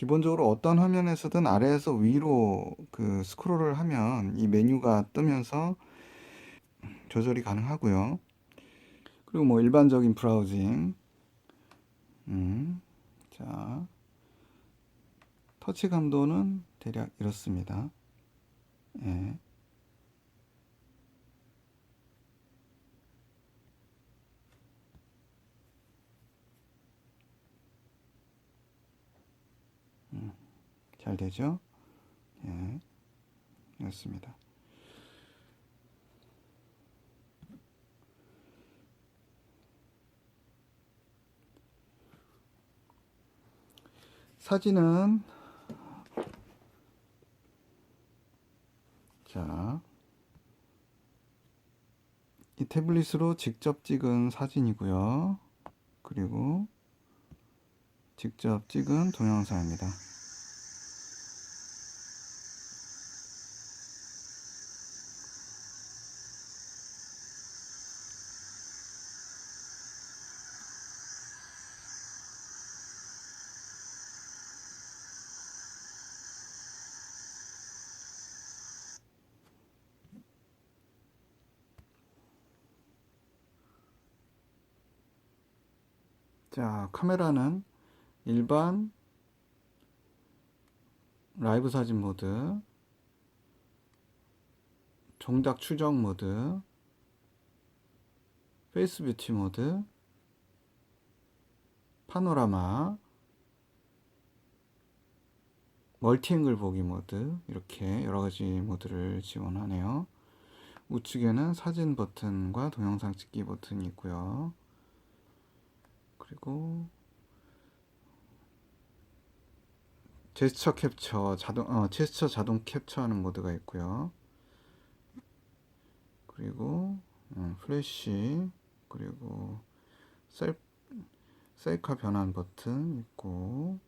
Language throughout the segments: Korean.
기본적으로 어떤 화면에서든 아래에서 위로 그 스크롤을 하면 이 메뉴가 뜨면서 조절이 가능하고요. 그리고 뭐 일반적인 브라우징, 음, 자, 터치 감도는 대략 이렇습니다. 예. 잘 되죠? 예. 이렇습니다. 사진은 자, 이 태블릿으로 직접 찍은 사진이고요. 그리고 직접 찍은 동영상입니다. 자, 카메라는 일반 라이브 사진 모드, 종작 추적 모드, 페이스 뷰티 모드, 파노라마, 멀티 앵글 보기 모드 이렇게 여러 가지 모드를 지원하네요. 우측에는 사진 버튼과 동영상 찍기 버튼이 있고요. 그리고 제스처 캡처 자동 어 제스처 자동 캡처하는 모드가 있고요. 그리고 음, 플래시 그리고 셀 셀카 변환 버튼 있고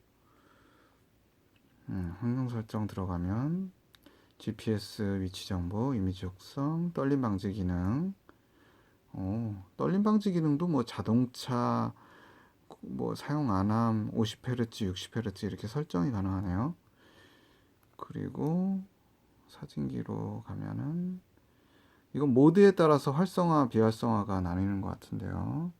음, 환경 설정 들어가면 GPS 위치 정보, 이미지 속성, 떨림 방지 기능. 어, 떨림 방지 기능도 뭐 자동차 뭐 사용 안함 50Hz, 60Hz 이렇게 설정이 가능하네요. 그리고 사진기로 가면은 이건 모드에 따라서 활성화, 비활성화가 나뉘는 것 같은데요.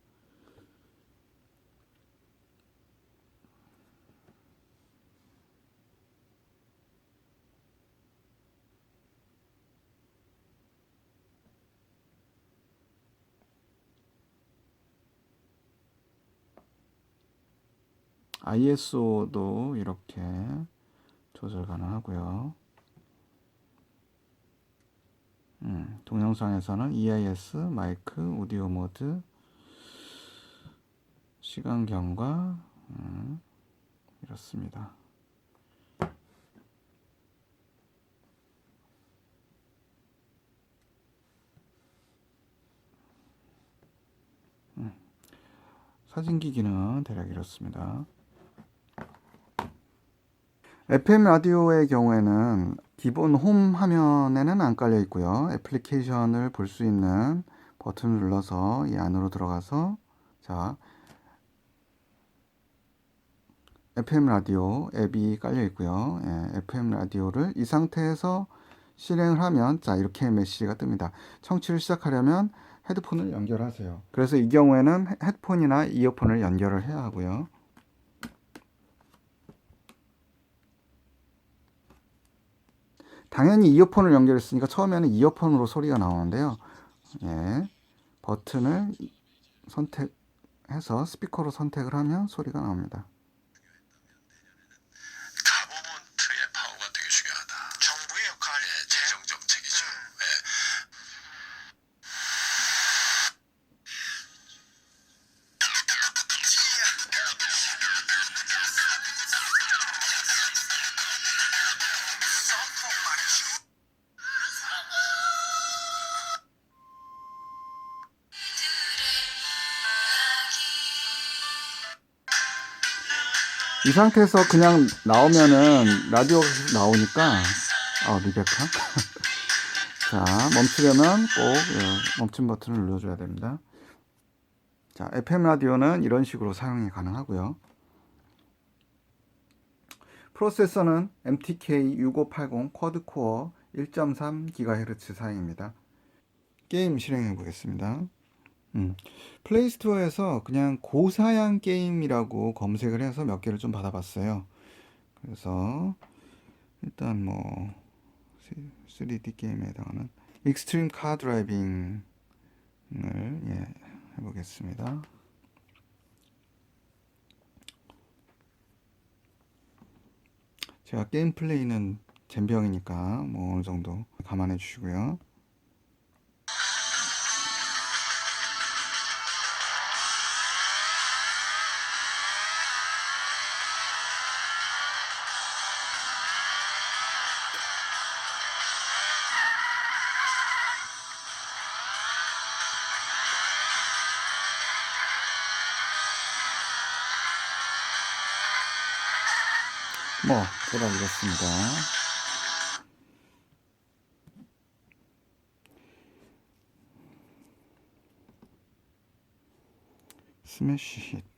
ISO도 이렇게 조절 가능하고요. 음, 동영상에서는 EIS, 마이크, 오디오 모드, 시간 경과 음, 이렇습니다. 음, 사진기 기능은 대략 이렇습니다. FM 라디오의 경우에는 기본 홈 화면에는 안 깔려 있고요. 애플리케이션을 볼 수 있는 버튼을 눌러서 이 안으로 들어가서 자 FM 라디오 앱이 깔려 있고요. 예, FM 라디오를 이 상태에서 실행을 하면 자 이렇게 메시지가 뜹니다. 청취를 시작하려면 헤드폰을 연결하세요. 그래서 이 경우에는 헤드폰이나 이어폰을 연결을 해야 하고요. 당연히 이어폰을 연결했으니까 처음에는 이어폰으로 소리가 나오는데요. 예, 버튼을 선택해서 스피커로 선택을 하면 소리가 나옵니다. 이 상태에서 그냥 나오면은 라디오가 나오니까 아 리베카 자 멈추려면 꼭 예, 멈춤 버튼을 눌러줘야 됩니다 자 FM 라디오는 이런 식으로 사용이 가능하고요 프로세서는 MTK 6580 쿼드코어 1.3 GHz 사양입니다. 게임 실행해 보겠습니다. 음, 플레이스토어에서 그냥 고사양 게임이라고 검색을 해서 몇 개를 좀 받아봤어요. 그래서 일단 뭐 3D 게임에 해당하는 익스트림 카 드라이빙을 예, 해보겠습니다. 제가 게임 플레이는 젬병이니까 뭐 어느 정도 감안해 주시고요. 뭐 대략 이렇습니다. 스매시 힛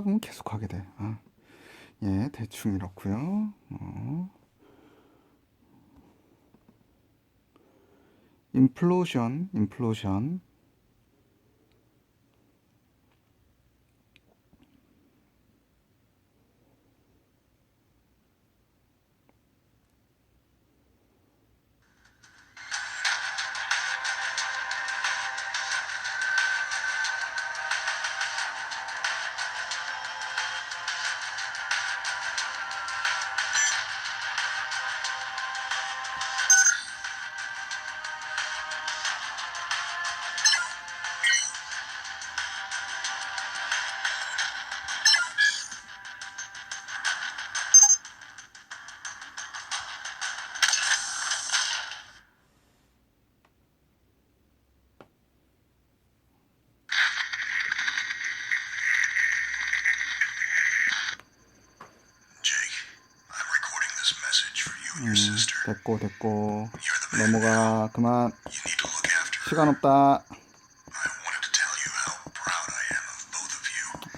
하다 보면 계속 하게 돼. 아, 예, 대충 이렇고요. 어. 인플로션, 인플로션. 음. 됐고, 됐고. 넘어가, 그만. 시간 없다.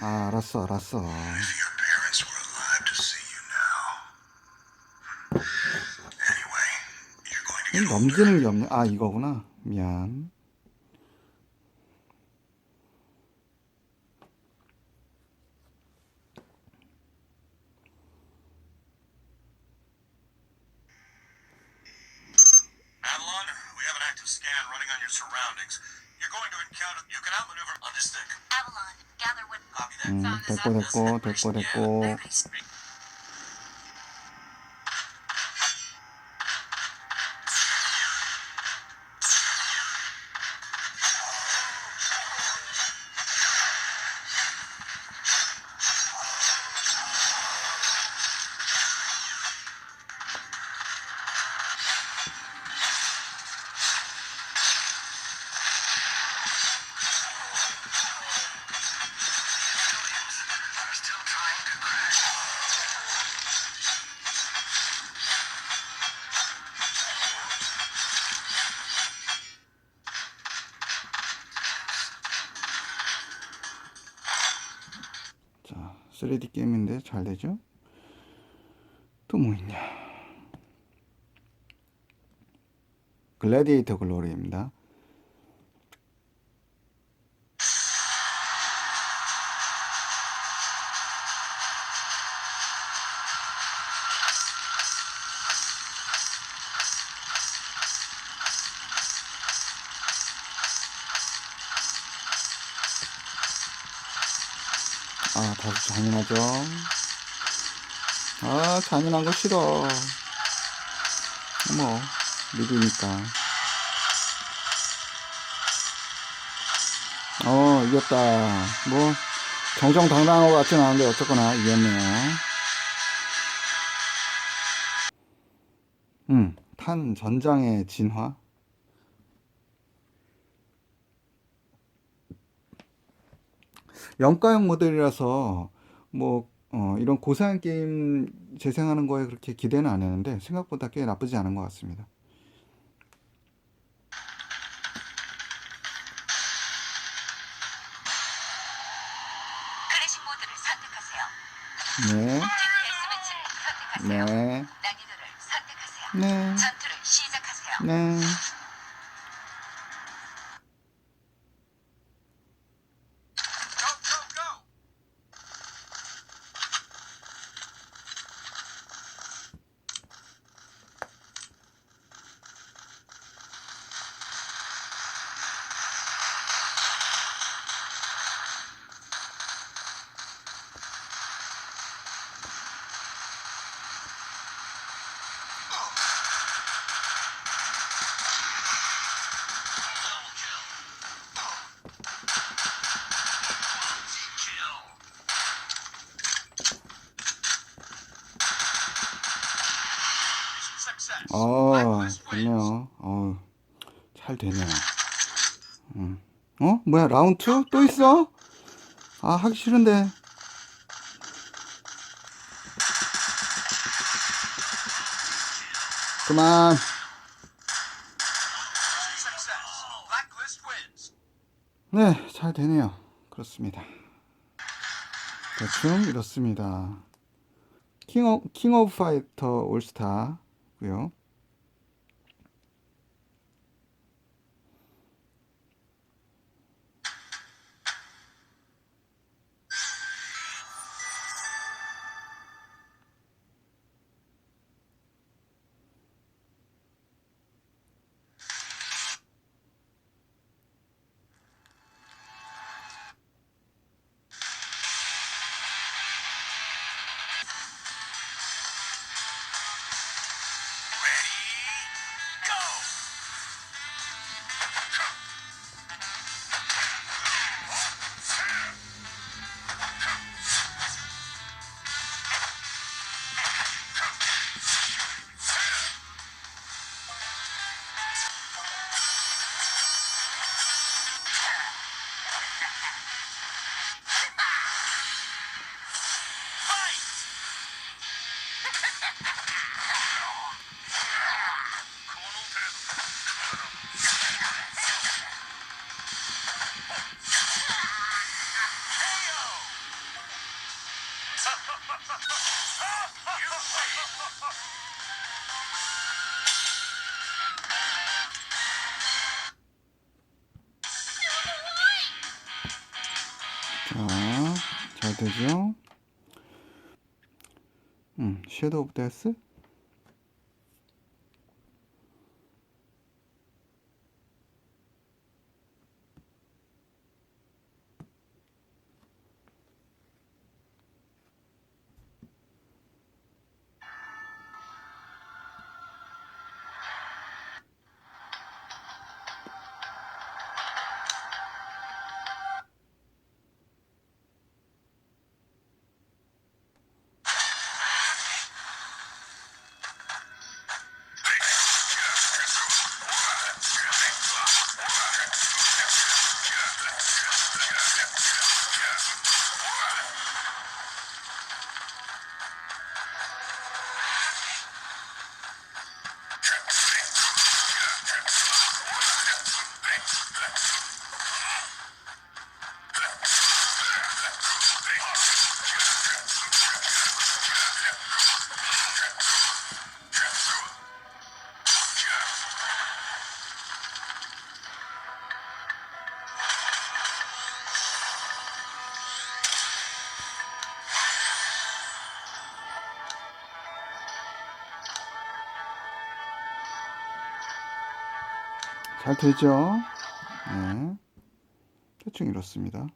아, 알았어, 알았어. 넘기는 게 없네. 아, 이거구나. 미안. scan running on your surroundings. You're going to encounter. You can outmaneuver on this stick. Avalon, gather what Copy that. 음, 됐고, 됐고, 됐고, 됐고. 3D 게임인데 잘 되죠? 또 뭐 있냐? 글래디에이터 글로리입니다. 아, 다소 잔인하죠? 아, 잔인한 거 싫어. 어머, 리뷰니까. 어, 이겼다. 뭐, 정정당당한 것 같진 않은데, 어쨌거나 이겼네요. 음, 탄 전장의 진화. 영가형 모델이라서 뭐 어, 이런 고사양 게임 재생하는 거에 그렇게 기대는 안 했는데 생각보다 꽤 나쁘지 않은 것 같습니다. 네. 네. 네, 전투를 시작하세요. 네. 뭐야, 라운드 2? 또 있어? 아, 하기 싫은데. 그만. 네, 잘 되네요. 그렇습니다. 대충 이렇습니다. 킹 오브, 킹 오브 파이터 올스타고요. 되죠? 음, 섀도우 잘 되죠? 네. 대충 이렇습니다.